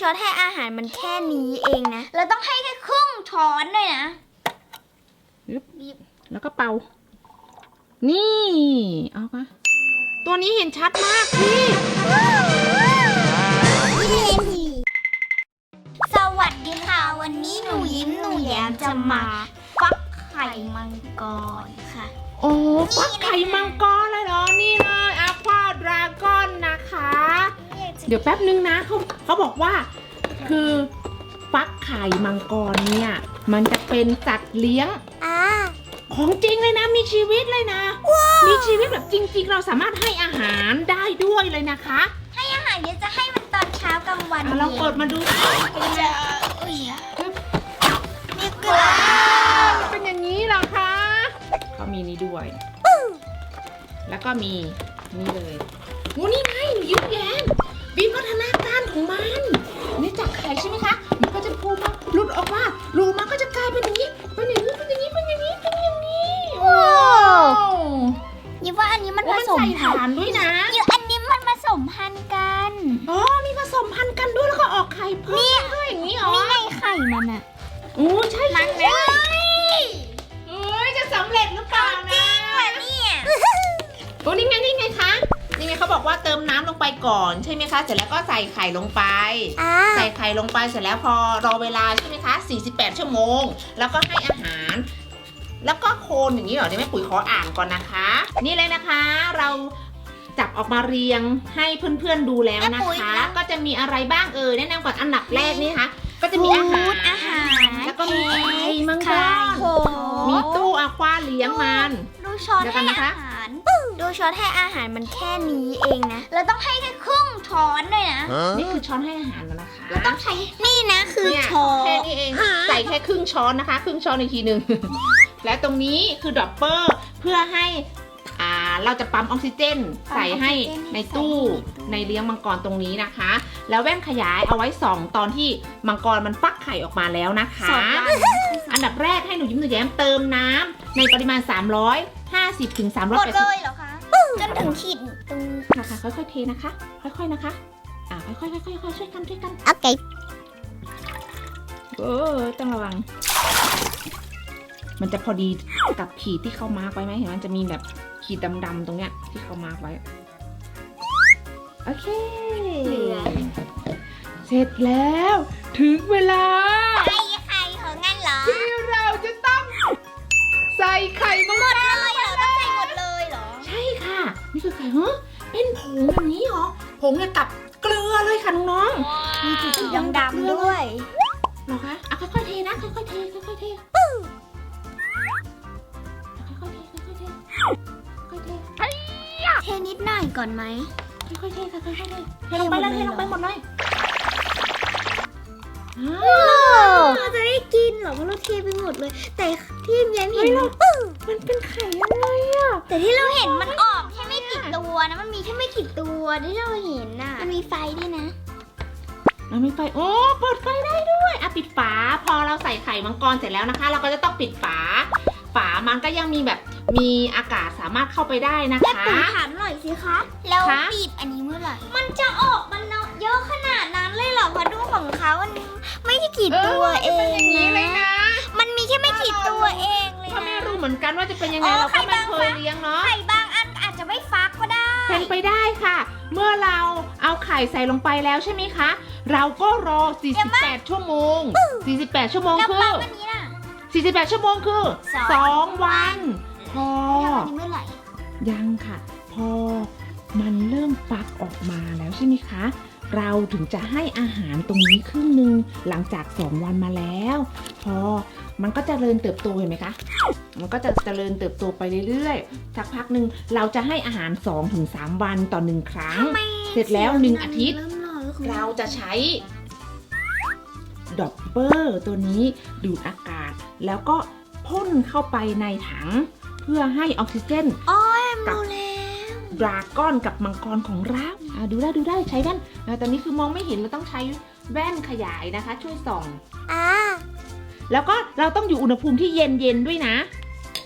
ช้อนให้อาหารมันแค่นี้เองนะ เราต้องให้แค่ครึ่งช้อนด้วยนะยึบบีบแล้วก็เป่า นี่เอามาตัวนี้เห็นชัดมากพี่สวัสดีค่ะ วันนี้หนูยิ้มหนูแย้มจะมาฟักไข่มังกรค่ะ โอ้ฟักไข่มังกรเลยเหรอ นี่เลย เดี๋ยวแป๊บนึงนะเขาเขาบอกว่า คือฟักไข่มังกรเนี่ย มันจะเป็นสัตว์เลี้ยง อ่า ของจริงเลยนะ มีชีวิตเลยนะ มีชีวิตแบบจริง ๆ เราสามารถให้อาหารได้ด้วยเลยนะคะให้อาหารเดี๋ยวจะให้มันตอนเช้ากลางวันอะเราเปิดมาดูเป็นจะอุ้ยนี่คือมันเป็นอย่างนี้เหรอคะเขามีนี่ด้วย แล้วก็มีนี่เลยโอ้นี่ไงหนูยิ้มแย้มานธุ์ด้วยนะเดี๋ยวอันนี้มันผสมพันธุ์กัน อ๋อ มีผสมพันธุ์กันด้วยแล้วก็ออกไข่เพิ่มด้วยอย่างนี้เหรอนี่ไงไข่มันอะโอ้ใช่มัใช่นใช่เลยเอ้ยจะสำเร็จหรือเปล่านะเนี่ยโอ้นี่ไงนี่ไงคะนี่ไงเขาบอกว่าเติมน้ำลงไปก่อนใช่ไหมคะ เสร็จแล้วก็ใส่ไข่ลงไปอ่าใส่ไข่ลงไปเสร็จแล้วพอรอเวลาใช่ไหมคะ 48 ชั่วโมง แล้วก็ให้อาหาร แล้วก็โคนอย่างนี้เหรอเดี๋ยวแม่ปุ๋ยขออ่านก่อนนะคะ นี่เลยนะคะ เรา จับออกมาเรียงให้เพื่อนๆดูแล้วนะคะ ก็จะมีอะไรบ้างเออแนะนำก่อนอันดับแรกนี่นะคะก็จะมีอาหารอาหาร แล้วก็มีไข่มังกไข่รโหมีตู้อควาเลี้ยงมันดูช้อนเดี๋ยวกัให้นนะคะอาหารดูช้อนให้อาหารมันแค่นี้เองนะเราต้องให้แค่ครึ่งช้อนด้วยนะนี่คือช้อนให้อาหารแล้วนะคะเราต้องใช้นี่นะคือเนี่ยช้อนแค่นี้เองใส่แค่ครึ่งช้อนนะคะ ครึ่งช้อนอีกทีหนึ่งและตรงนี้คือดรอปเปอร์เพื่อให้อ่า เราจะปั๊มออกซิเจน ใส่ให้ในตู้ในเลี้ยงมังกรตรงนี้นะคะ แล้วแว่นขยายเอาไว้ส่องตอนที่มังกรมันฟักไข่ออกมาแล้วนะคะสองวันอันดับแรกให้หนูยิ้มหนูแย้มเติมน้ำในปริมาณ 350ถึงหมดเล380ยเหรอคะจนถึงขีดตรงค่ะค่ะค่อยๆเทนะคะ ค่อยๆนะคะอ่าค่อยๆค่อยๆค่อยๆช่วยกันช่วยกันโอเคเออต้องระวัง มันจะพอดีกับขีดที่เขามาร์กไว้ไหมเห็นมันจะมีแบบ ขีดดำๆตรงเนี้ยที่เขามาร์กไว้ โอเค เหลือเสร็จแล้ว ถึงเวลา ไข่ไข่เหรองั้นเหรอที่เราจะต้อง ใส่ไข่มังหมกรดเลยเหรอต้องใส่หมดเลยเหรอ ใช่ค่ะ นี่คือไข่เฮ้เป็นผงอย่างนี้เหรอ ผงเนี่ยกับเกลือเลยค่ะน้องๆมีจุดดำๆด้วย เหรอคะอะค่อยๆเทนะ ค่อยๆเท ค่อยๆเท เทนิดหน่อยก่อนไหมค่อยๆเทค่ะค่อยๆเทเทลงไปเลยเทลงไปหมดเลยเราจะได้กินเหรอเพราะเราเทไปหมดเลย แต่ที่แย้มเห็นมันเป็นไข่ยังไงอะแต่ที่เราเห็นมันออกแค่ไม่กี่ตัวนะมันมีแค่ไม่กี่ตัวที่เราเห็นน่ะมันมีไฟด้วยนะเรามีไฟโอ้เปิดไฟได้ด้วยอะปิดฝา พอเราใส่ไข่มังกรเสร็จแล้วนะคะ เราก็จะต้องปิดฝา ฝามันก็ยังมีแบบ มีอากาศสามารถเข้าไปได้นะแม่คะ ปุ๋ยถามหน่อยสิคะ แล้วคะ บีบอันนี้เมื่อไหร่ มันจะออกมันเยอะขนาดนั้นเลยเหรอเพราะดูของเขามันไม่ได้กี่ตัวเอเป็นงอย่างนี้เลยนะ มันมีแค่ไม่กี่ตัวเองเลยก็ไม่นะ รู้เหมือนกันว่าจะเป็นยังไงอ๋อเราก็ไม่ไข่บางเคยเลี้ยงเนาะ ไข่บางอันอาจจะไม่ฟักก็ได้ เป็นไปได้ค่ะ เมื่อเราเอาไข่ใส่ลงไปแล้วใช่ไหมคะ เราก็รอ48 ชั่วโมง 48 ชั่วโมงแล้วคืบางออันนี้น่ะ 48 ชั่วโมงคือ สอง 2 วัน พอ แล้วอันนี้เมื่อไหร่ยังค่ะ พอมันเริ่มฟักออกมาแล้วใช่ไหมคะ เราถึงจะให้อาหารตรงนี้ครึ่งหนึ่งหลังจาก 2 วันมาแล้ว พอมันก็จเจริญเติบโตเห็นไหมคะ มันก็จะเจริญเติบโตไปเรื่อยๆ สักพักหนึ่งเราจะให้อาหาร 2-3 วันต่อหนึ่งครั้ง เสร็จแล้วหนึ่งอาทิตย์ เริ่มร้อนแล้วคุณเราจะใช้ดอปเปอร์ตัวนี้ดูดอากาศ แล้วก็พ่นเข้าไปในถังเพื่อให้ออกซิเจนอ๋อแอมรู้แล้วดราก้อนกับมังกรของเราอะดูได้ดูได้ใช้แว่นอะตอนนี้คือมองไม่เห็นเราต้องใช้แว่นขยายนะคะ ช่วยส่องอ่าแล้วก็เราต้องอยู่อุณหภูมิที่เย็นเย็นๆด้วยนะ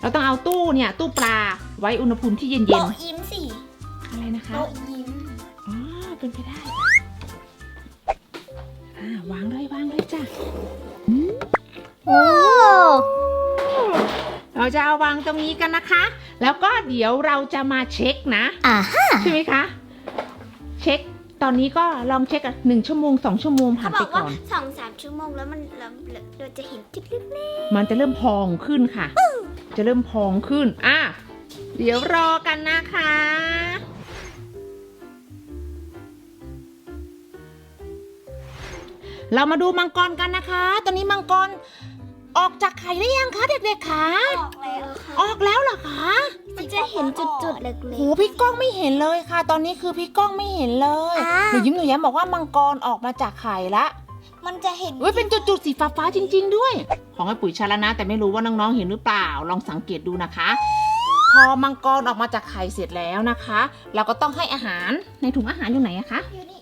เราต้องเอาตู้เนี่ยตู้ปลาไว้อุณหภูมิที่เย็นเย็นโต๊ะยิ้มสิๆอะไรนะคะโต๊ะยิ้มอ๋อเป็นไปได้ออ่าวางเลยวางเลยจ้ะโอ้ เราจะเอาวางตรงนี้กันนะคะ แล้วก็เดี๋ยวเราจะมาเช็คนะอ่าฮะใช่ไหมคะ เช็คตอนนี้ก็ลองเช็คอะหนึ่งชั่วโมงสองชั่วโมงผ่าเขานบไปอกว่าก่อน สองสามชั่วโมงแล้วมันเราเราจะเห็นจิ๊บลิบเล็กมันจะเริ่มพองขึ้นค่ะ จะเริ่มพองขึ้น อะ เดี๋ยวรอกันนะคะ เรามาดูมังกรกันนะคะ ตอนนี้มังกร ออกจากไข่หรือยังคะเด็กๆคะออกแล้วค่ะออกแล้วเหรอคะมันจะเห็นจุดๆเล็กโหพี่ก้องไม่เห็นเลยค่ะ ตอนนี้คือพี่ก้องไม่เห็นเลยอ่า หนูยิ้มหนูแย้มบอกว่ามังกรออกมาจากไข่ละๆมันจะเห็นเฮ้ยเป็นจุดๆสีฟ้าๆจริง ๆ ด้วย ของไอ้ปุ๋ยชาแล้วนะ แต่ไม่รู้ว่าน้องๆเห็นหรือเปล่า ลองสังเกตดูนะคะ พอมังกรออกมาจากไข่เสร็จแล้วนะคะ เราก็ต้องให้อาหารในถุงอาหารอยู่ไหนอะคะ อยู่นี่เอ็มขอ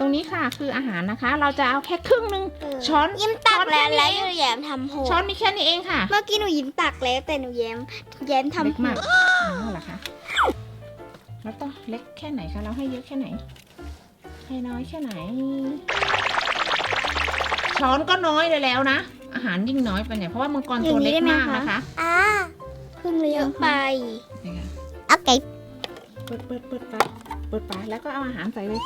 ตักอาหารเองตรงนี้ค่ะคืออาหารนะคะ เราจะเอาแค่ครึ่งหนึงเช้อนยิ้มตักช้อนแล้วแค่นี้แล้วหนูแย้มทำโหช้อนมีแค่นี้เองค่ะเมื่อกี้หนูยิ้มตักแล้วแต่หนูแย้มแย้มทำเล็กโหมากอ๋อเหรอคะแล้วต้องเล็กแค่ไหนคะเราให้เยอะแค่ไหน ให้น้อยแค่ไหน ช้อนก็น้อยเลยแล้วนะ อาหารยิ่งน้อยไปเนี่ยเพราะว่ามังกรตัวเล็กมากนะคะอ่าพึ่งเลยเยอะไปนี่ค่ะโอเค เปิดเปิดเปิดฝาเปิดฝาแล้วก็เอาอาหารใส่เลย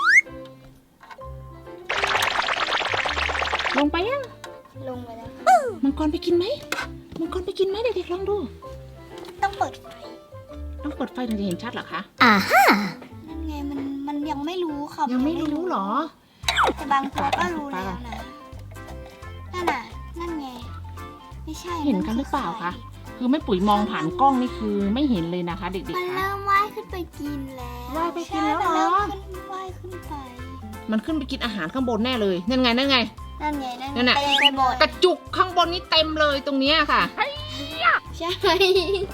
ลงไปยังลงไปแล้วมังกรไปกินไหมมังกรไปกินไหมเด็กๆลองดู ต้องเปิดไฟ ต้องเปิดไฟถึงจะเห็นชัดเหรอคะอ่าฮะนั่นไงมันมันยังไม่รู้ค่ะยังไม่รู้เหรอแต่บางตัวก็รู้แล้วนะนั่นน่ะนั่นไงไม่ใช่เห็นกันหรือเปล่าคะคือไม่ปุ๋ยมองผ่านกล้องนี่คือไม่เห็นเลยนะคะ เด็มักนๆคะเริ่มว่ายขึ้นไปกินแล้วว่ายไปกินแล้วเหรอใช่มันเริ่มขึ้นว่ายขึ้นไป มันขึ้นไปกินอาหารข้างบนแน่เลยนั่นไงนั่นไง นั่นไงนั่นนั่นน่ะ เต็มไปหมดกระจุกข้างบนนี้เต็มเลยตรงเนี้ยค่ะ ใช่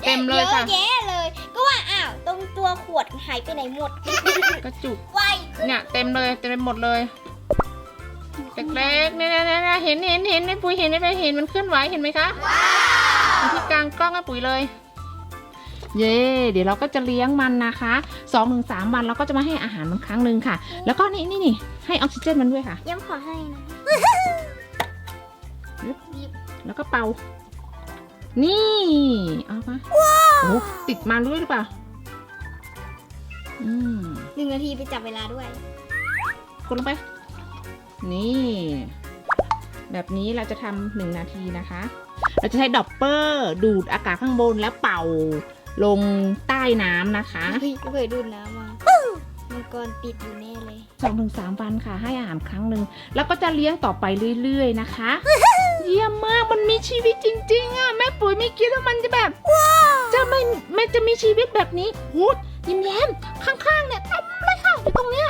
เต็มเลยค่ะ เยอะแยะเลย ก็ว่าอ้าวตรงตัวขวดหายไปไหนหมดกระจุกว่ายเนี่ยเต็มเลยเต็มไปหมดเลยเล็กๆเนี่ยเนี่ยเนี่ยเห็นเห็นเห็นไอ้ปุ๋ยเห็นไอ้ปุ๋ยเห็นมันเคลื่อนไหวเห็นไหมคะอยู่ที่กลางกล้องไอ้ปุ๋ยเลย เย่เดี๋ยวเราก็จะเลี้ยงมันนะคะสองถึงสามวันเราก็จะมาให้อาหารมันครั้งหนึ่งค่ะ แล้วก็นี่นี่นี่ให้ออกซิเจนมันด้วยค่ะย้ำขอให้นะ แล้วก็เป่า นี่เอามาโอ้ติดมาด้วยหรือเปล่าอืมหนึ่งนาทีไปจับเวลาด้วย กดลงไป นี่ แบบนี้เราจะทำหนึ่งนาทีนะคะ เราจะใช้ดอปเปอร์ ดูดอากาศข้างบนแล้วเป่าลงใต้น้ำนะคะเฮ้ยเคยดูดน้ำมามัง กรติดอยู่แน่เลยสองถึงสามวันค่ะ ให้อาหารครั้งหนึ่งแล้วก็จะเลี้ยงต่อไปเรื่อยๆนะคะ เยี่ยมมากมันมีชีวิตจริงๆอะแม่ปุ๋ยไม่คิดว่ามันจะแบบจะไม่ไม่จะมีชีวิตแบบนี้หูดยิ้มแย้มข้างๆเนี่ยเต็มเลยค่ะอยู่ตรงเนี้ย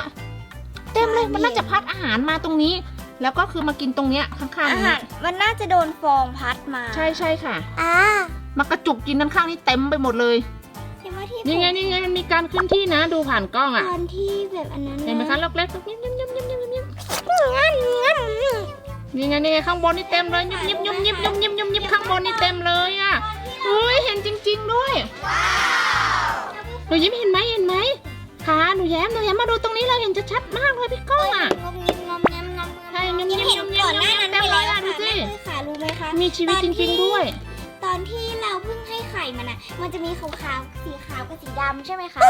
เต็มเลยมันน่าจะพัดอาหารมาตรงนี้ แล้วก็คือมากินตรงเนี้ยข้างๆอานี้หารมันน่าจะโดนฟองพัดมา ใช่ใช่ค่ะอ่ามากระจุกกินด้านข้างนี้เต็มไปหมดเลย ใช่ไหมที่นี่ไงนี่ไงมันมีการขึ้นที่นะดูผ่านกล้องอะตอนที่แบบอันนั้นเห็นไหมคะล็อกเล็กยิ้มยิ้มยิ้มยิ้มยิ้มยิ้มนี่ไงนี่ไงข้างบนนี่เต็มเลยยิบยิบยิบยิบยิบยิบยิบยิบข้างบนนี่เต็มเลยอะเฮ้ยเห็นจริง ๆด้วยหนูยิ้มเห็นไหมเห็นไหมค่ะหนูแย้มหนูแย้มมาดูตรงนี้เราเห็นชัดๆมากเลยพี่ก้องอะงมงิมงมงมงมใช่งมงิมเห็นงมงิมก่อนหน้านั้นเต็มไปเลยแล้วอะดูสิค่ะแม่ค่ะรู้ไหมคะมีชีวิตจริงๆด้วยต อนที่เราเพิ่งให้ไข่มันอะมันจะมีขาวๆสีขาวกับสีดำใช่ไหมคะ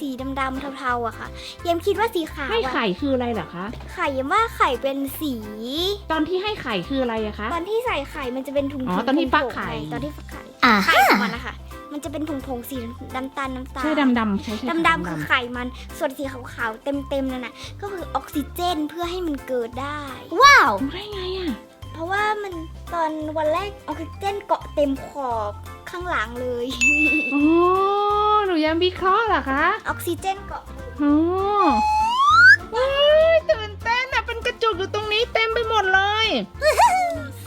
สีดำๆเทาๆอะค่ะเยมคิดว่าสีขาวให้อะไข่คืออะไรเหรอคะ ไข่เยมว่าไข่เป็นสี ตอนที่ให้ไข่คืออะไรอะคะ ตอนที่ใส่ไข่มันจะเป็นถุงๆอ๋อตอนที่ฟักไข่ตอนที่ฟักไข่อ่า ไข่ของมันนะคะมันจะเป็นถุงผงสีน้ำตาลน้ำตาล ใช่ดำๆใช่ใช่ดำๆคือไข่มัน ส่วนสีขาวๆเต็มๆนั่นน่ะก็คือออกซิเจนเพื่อให้มันเกิดได้ ว้าว รู้ได้ไงอะ เพราะว่ามันตอนวันแรกออกซิเจนเกาะเต็มขอบข้างหลังเลย อ๋อหนูแย้มวิเคราะห์เหรอคะออกซิเจนเกาะอ๋อเฮ้ยตื่นเต้นอะเป็นกระจุกอยู่ตรงนี้เต็มไปหมดเลย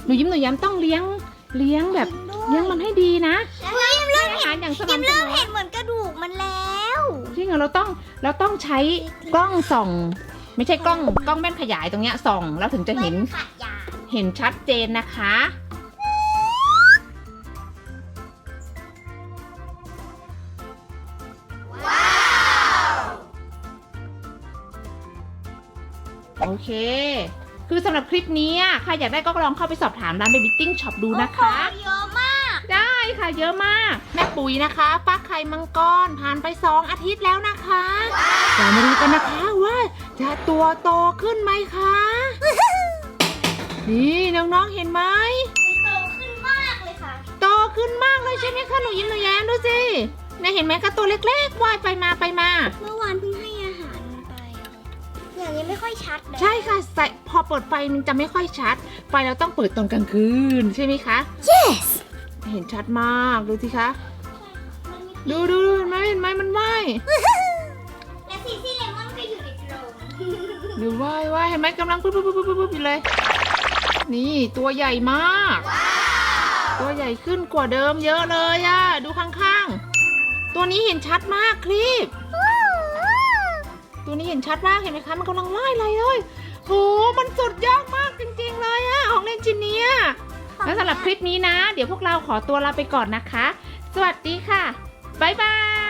หนูยิ้มหนูย้ำต้องเลี้ยงเลี้ยงแบบเลี้ยงมันให้ดีนะเฮ้ยเริ่มให้อาหารอย่างสยังม่ำเสเริ่มมอเห็นเหมือนกระดูกมันแล้วจริงเหรอเราต้องเราต้องใช้กล้องส่อง ไม่ใช่กล้องกล้องแม่นขยายตรงเนี้ยส่องแล้วถึงจะเห็น ขาดยา เห็นชัดเจนนะคะ โอเคเค คือสำหรับคลิปนี้อะใครอยากได้ก็ลองเข้าไปสอบถามร้าน Baby Ting Shop ดูนะคะ โอ้โหเยอะมาก ได้ค่ะเยอะมาก แม่ปุ๋ยนะคะฟักไข่มังกรผ่านไป 2 อาทิตย์แล้วนะคะเรามาดูกันนะคะว่าจะตัวโตขึ้นไหมคะ นี่น้องๆเห็นไหมโตขึ้นมากเลยค่ะ โตขึ้นมากเลยใช่ไหมคะหนูยิ้มหนูแย้มดูสิเนี่ยเห็นไหมคะตัวเล็กๆว่ายไปมาไปมา เมื่อวานเพิ่งให้อาหารมันไปอะอย่างนี้ไม่ค่อยชัดเลยใช่ค่ะใส่พอเปิดไฟมันจะไม่ค่อยชัด ไฟเราต้องเปิดตอนกลางคืนใช่ไหมคะ yes เห็นชัดมากดูสิคะมันมีดูดูดูเห็นไหมเห็นไหมมันว่ายและสีที่เลมอนก็อยู่ในกรง ดูว่ายว่ายเห็นไหมกำลังปุ๊บปุ๊บปุ๊บปุ๊บปุ๊บอยู่เลย นี่ตัวใหญ่มาก ตัวใหญ่ขึ้นกว่าเดิมเยอะเลยอะดูข้างๆ ตัวนี้เห็นชัดมากคลิป ตัวนี้เห็นชัดมากเห็นไหมคะ มันกำลังว่ายอะไรเลยโหมันสุดยอดมากจริงๆเลยอะของเล่นชิ้นเนี้ยแล้วสำหรับคลิปนี้นะ เดี๋ยวพวกเราขอตัวลาไปก่อนนะคะ สวัสดีค่ะ บ๊ายบาย